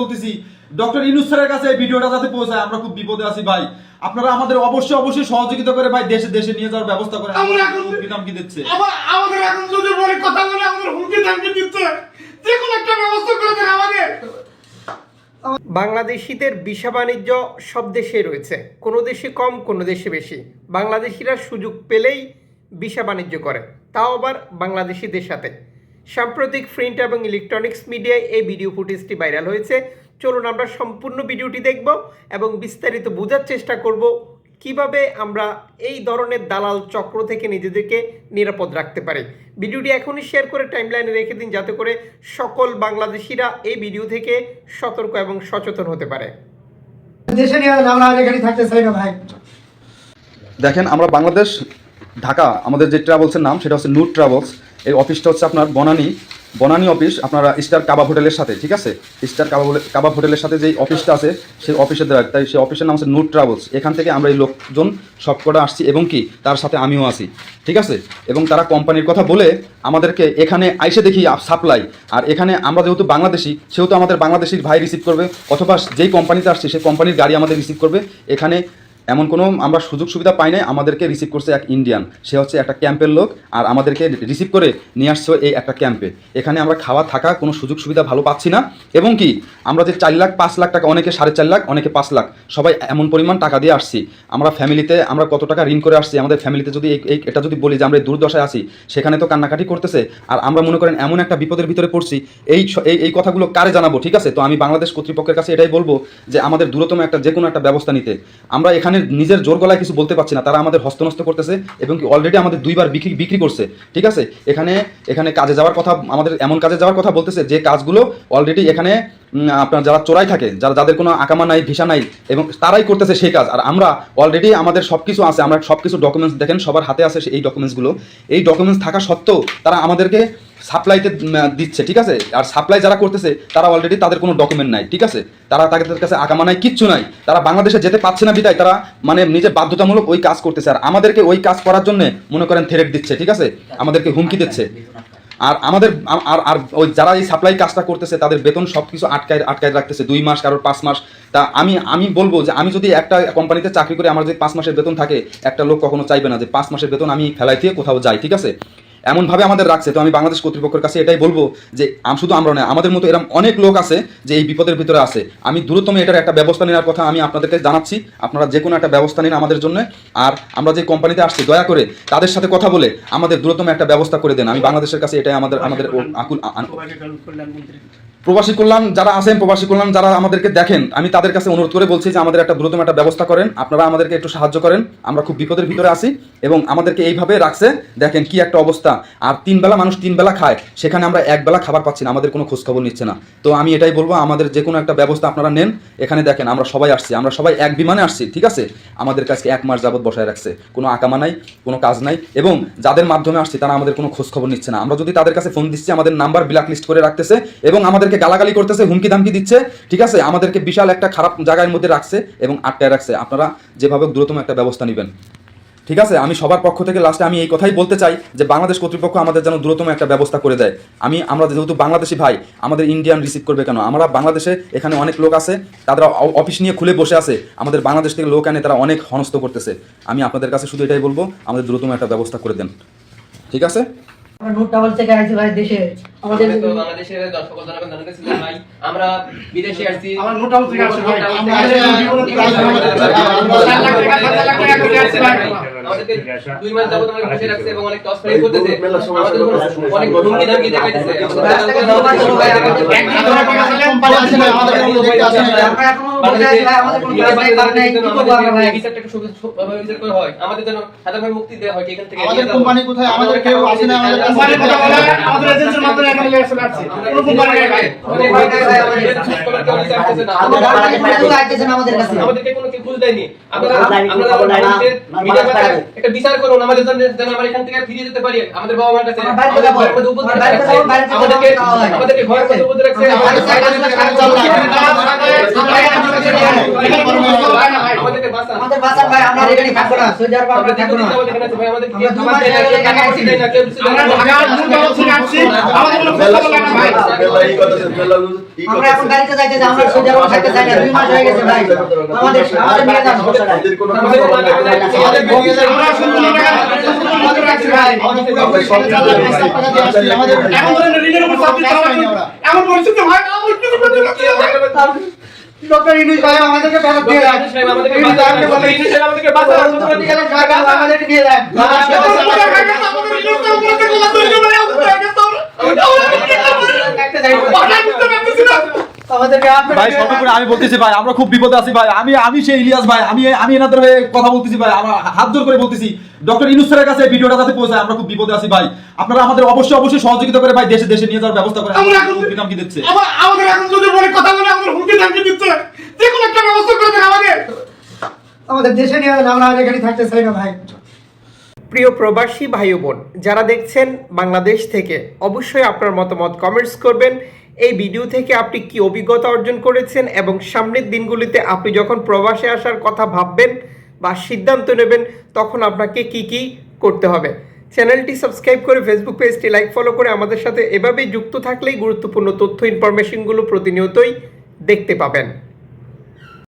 বলতেছি ডক্টর ইনুস স্যারের কাছে এই ভিডিওটা যাতে পৌঁছায় আমরা খুব বিপদে আছি ভাই। আপনারা আমাদের অবশ্যই অবশ্যই সহযোগিতা করে ভাই দেশে দেশে নিয়ে যাওয়ার ব্যবস্থা করে আমরা এখন- কি দিচ্ছে। আবার আমাদের এখন যদি বলে কথা বলে আমাদের হুমকি ধামকি দিচ্ছে যে কোনো একটা ব্যবস্থা করে দেন আমাদের। বাংলাদেশিদের ভিসা বাণিজ্য সব দেশে রয়েছে কোনো দেশে কম কোনো দেশে বেশি। বাংলাদেশিরা সুযোগ পেলেই ভিসা বাণিজ্য করে তাও আবার বাংলাদেশিদের সাথে। সাম্প্রতিক প্রিন্ট এবং ইলেকট্রনিক্স মিডিয়ায় এই ভিডিও ফুটেজটি ভাইরাল হয়েছে। চলুন আমরা সম্পূর্ণ ভিডিওটি দেখব এবং বিস্তারিত বোঝার চেষ্টা করব কীভাবে আমরা এই ধরনের দালাল চক্র থেকে নিজেদেরকে নিরাপদ রাখতে পারি। ভিডিওটি এখনই শেয়ার করে টাইমলাইনে রেখে দিন যাতে করে সকল বাংলাদেশিরা এই ভিডিও থেকে সতর্ক এবং সচেতন হতে পারে। দেশে নিয়ে আমরা এখানে থাকতে চাই না ভাই। দেখেন আমরা বাংলাদেশ ঢাকা আমাদের যে ট্রাভেলসের নাম সেটা হচ্ছে নূর ট্রাভেলস এই অফিসটা হচ্ছে আপনার বনানী বনানী অফিস, আপনারা স্টার কাবাব হোটেলের সাথে, ঠিক আছে? স্টার কাবাব কাবাব হোটেলের সাথে যেই অফিসটা আছে, সেই অফিসের দেওয়া, তাই সেই অফিসের নাম আছে নূর ট্রাভেলস। এখান থেকে আমরা এই লোকজন সবকটা আসছি এবং কি, তার সাথে আমিও আছি, ঠিক আছে? এবং তারা কোম্পানির কথা বলে আমাদেরকে এখানে আইসে দেখি সাপ্লাই। আর এখানে আমরা যেহেতু বাংলাদেশি, সেহেতু আমাদের বাংলাদেশির ভাই রিসিভ করবে, অথবা যেই কোম্পানিতে আসছি, সেই কোম্পানির গাড়ি আমাদের রিসিভ করবে। এখানে এমন কোনো আমরা সুযোগ সুবিধা পাই নাই, আমাদেরকে রিসিভ করছে এক ইন্ডিয়ান সে হচ্ছে একটা ক্যাম্পের লোক, আর আমাদেরকে রিসিভ করে নিয়ে আসছে এই একটা ক্যাম্পে এখানে আমরা খাওয়া থাকা, কোনো সুযোগ সুবিধা ভালো পাচ্ছি না। এবং কি, আমরা যে চার লাখ, পাঁচ লাখ টাকা, অনেকে সাড়ে চার লাখ, অনেকে পাঁচ লাখ, সবাই এমন পরিমাণ টাকা দিয়ে আসছি। আমরা ফ্যামিলিতে আমরা কত টাকা ঋণ করে আসছি, আমাদের ফ্যামিলিতে যদি এই- এটা যদি বলি যে আমরা দুর্দশায় আছি, সেখানে তো কান্নাকাটি করতেছে। আর আমরা মনে করেন এমন একটা বিপদের ভিতরে পড়ছি, এই এই কথাগুলো কারে জানাব, ঠিক আছে? তো আমি বাংলাদেশ কর্তৃপক্ষের কাছে এটাই বলব যে আমাদের দূরতম একটা যে কোনো একটা ব্যবস্থা নিতে। আমরা এখানে নিজের জোর গলায় কিছু বলতে পারছি না, তারা আমাদের হস্তনস্ত করতেছে এবং কি অলরেডি আমাদের দুইবার বিক্রি বিক্রি করছে, ঠিক আছে? এখানে এখানে কাজে যাওয়ার কথা, আমাদের এমন কাজে যাওয়ার কথা বলতেছে যে কাজগুলো অলরেডি এখানে আপনার যারা চোরাই থাকে, যারা, যাদের কোনো আকামা নাই, ভিসা নাই, এবং তারাই করতেছে সেই কাজ। আর আমরা অলরেডি আমাদের সব কিছু আছে, আমরা সব কিছু ডকুমেন্টস দেখেন, সবার হাতে আছে এই ডকুমেন্টসগুলো এই ডকুমেন্টস থাকা সত্ত্বেও তারা আমাদেরকে সাপ্লাইতে দিচ্ছে, ঠিক আছে? আর সাপ্লাই যারা করতেছে, তারা অলরেডি তাদের কোনো ডকুমেন্ট নাই, ঠিক আছে? তারা তাদের কাছে আকামা নাই, কিচ্ছু নাই। তারা বাংলাদেশে যেতে পারছে না বিদায়, তারা মানে নিজের বাধ্যতামূলক ওই কাজ করতেছে। আর আমাদেরকে ওই কাজ করার জন্য মনে করেন থ্রেট দিচ্ছে, ঠিক আছে? আমাদেরকে হুমকি দিচ্ছে। আর আমাদের, আর আর ওই যারা এই সাপ্লাই কাজটা করতেছে, তাদের বেতন সব কিছু আটকায় আটকায় রাখতেছে, দুই মাস, কারোর পাঁচ মাস। তা আমি আমি বলব যে আমি যদি একটা কোম্পানিতে চাকরি করে, আমার যদি পাঁচ মাসের বেতন থাকে, একটা লোক কখনো চাইবে না যে পাঁচ মাসের বেতন আমি ফেলাই দিয়ে কোথাও যাই, ঠিক আছে? এমনভাবে আমাদের রাখছে তো আমি বাংলাদেশ কর্তৃপক্ষের কাছে এটাই বলব যে আম শুধু আমরা নয় আমাদের মতো এরকম অনেক লোক আছে যে এই বিপদের ভিতরে আছে। আমি দ্রুততম এটার একটা ব্যবস্থা নেওয়ার কথা আমি আপনাদেরকে জানাচ্ছি আপনারা যে কোনো একটা ব্যবস্থা নিন আমাদের জন্য। আর আমরা যে কোম্পানিতে আসছি দয়া করে তাদের সাথে কথা বলে আমাদের দ্রুততম একটা ব্যবস্থা করে দেন। আমি বাংলাদেশের কাছে এটাই আমাদের আমাদের আকুল প্রবাসী কল্যাণ যারা আছেন, প্রবাসী কল্যাণ যারা আমাদেরকে দেখেন, আমি তাদের কাছে অনুরোধ করে বলছি যে আমাদের একটা দ্রুততম একটা ব্যবস্থা করেন। আপনারা আমাদেরকে একটু সাহায্য করেন। আমরা খুব বিপদের ভিতরে আছি এবং আমাদেরকে এইভাবে রাখছে। দেখেন কি একটা অবস্থা। আর তিন বেলা মানুষ তিন বেলা খায়, সেখানে আমরা এক বেলা খাবার পাচ্ছি না, আমাদের কোনো খোঁজ খবর নিচ্ছে না। তো আমি এটাই বলব, আমাদের যে কোনো একটা ব্যবস্থা আপনারা নেন। এখানে দেখেন, আমরা সবাই আসছি, আমরা সবাই এক বিমানে আসছি, ঠিক আছে? আমাদের কাছে এক মাস যাবৎ বসায় রাখছে। কোনো আকামা নাই, কোনো কাজ নাই এবং যাদের মাধ্যমে আসছি, তারা আমাদের কোনো খোঁজখবর নিচ্ছে না। আমরা যদি তাদের কাছে ফোন দিচ্ছি, আমাদের নাম্বার ব্ল্যাক লিস্ট করে রাখতেছে এবং আমাদেরকে গালাগালি করতেছে, হুমকি ধামকি দিচ্ছে, ঠিক আছে? আমাদেরকে বিশাল একটা খারাপ জায়গার মধ্যে রাখছে এবং আটকায় রাখছে। আপনারা যেভাবে দ্রুততম একটা ব্যবস্থা নেবেন। ঠিক আছে? আমি সবার পক্ষ থেকে লাস্টে আমি এই কথাই বলতে চাই যে, বাংলাদেশ কর্তৃপক্ষ আমাদের যেন দ্রুততম একটা ব্যবস্থা করে দেয়। আমি, আমরা যেহেতু বাংলাদেশি ভাই, আমাদের ইন্ডিয়ান রিসিভ করবে কেন? আমরা বাংলাদেশে এখানে অনেক লোক আছে, তারা অফিস নিয়ে খুলে বসে আছে। আমাদের বাংলাদেশ থেকে লোক আনে, তারা অনেক হনস্ত করতেছে। আমি আপনাদের কাছে শুধু এটাই বলব, আমাদের দ্রুততম একটা ব্যবস্থা করে দেন। ঠিক আছে? আমরা টাওয়ার থেকে আসছি ভাই দেশে আমাদের তো বাংলাদেশের দর্শক জনগণ জানাতে ভাই আমরা বিদেশে আসছি আমার থেকে আসছে ভাই আমরা দুই মাস যাবত বসে রাখছে এবং অনেক টস করতেছে আমাদের অনেক দেখাইতেছে জন্য সাধারণ মুক্তি দেওয়া হয় এখান থেকে আমাদের কোম্পানি কোথায় আমাদের কেউ আসে না আমাদের কাছে কথা বলে আমাদের এজেন্সির মাধ্যমে এখানে চলে আসছে কোনো কোম্পানি নাই ভাই আমাদের কাছে। আমাদেরকে কোনো বুঝ দেয়নি আপনারা আপনারা মিডিয়া। একটা বিচার করুন আমাদের জন্য যেন আমরা এখান থেকে ফিরে যেতে পারি আমাদের বাবা মার কাছে আমাদেরকে হয়। আমাদেরকে মধ্যে উপদ্রব রাখছে আমাদের আমাদের বাসার ভাই আমরা এখানে থাকব না। আমরা আমরা থাকব না আমরা এখন গাড়িতে যাইতে আমরা সৌদি আরবে থাকতে চাই না। দুই মাস হয়ে গেছে ভাই। আমাদের আমাদের নিয়ে যান আমরা হবে এমন পরিস্থিতি ভাই। ডক্টর ইনুস ভাই আমাদেরকে ফেরত দিয়ে দেন আমাদেরকে বাঁচান, আমাদেরকে দিয়ে দেন ভাই আমি বলতেছি ভাই আমরা খুব বিপদে আছি ভাই আমি আমি সেই ইলিয়াস ভাই আমি আমি এনাদের হয়ে কথা বলতেছি ভাই আমরা হাত জোর করে বলতেছি ডক্টর ইনুস কাছে ভিডিওটা যাতে পৌঁছায় আমরা খুব বিপদে আছি ভাই। আপনারা আমাদের অবশ্যই অবশ্যই সহযোগিতা করে ভাই দেশে দেশে নিয়ে যাওয়ার ব্যবস্থা করে। আমরা এখন হুমকি টামকি দিচ্ছে। আমাদের এখন যদি বলে কথা বলে আমাদের হুমকি ধামকি দিচ্ছে। যে কোনো একটা ব্যবস্থা করে দেন আমাদের। আমাদের দেশে নিয়ে আমরা আর এখানে থাকতে চাই না ভাই। প্রিয় প্রবাসী ভাই ও বোন যারা দেখছেন বাংলাদেশ থেকে অবশ্যই আপনার মতামত কমেন্টস করবেন। এই ভিডিও থেকে আপনি কি অভিজ্ঞতা অর্জন করেছেন এবং সামনের দিনগুলিতে আপনি যখন প্রবাসে আসার কথা ভাববেন বা সিদ্ধান্ত নেবেন তখন আপনাকে কি কি করতে হবে। চ্যানেলটি সাবস্ক্রাইব করে ফেসবুক পেজটি লাইক ফলো করে আমাদের সাথে এভাবেই যুক্ত থাকলেই গুরুত্বপূর্ণ তথ্য ইনফরমেশনগুলো প্রতিনিয়তই দেখতে পাবেন।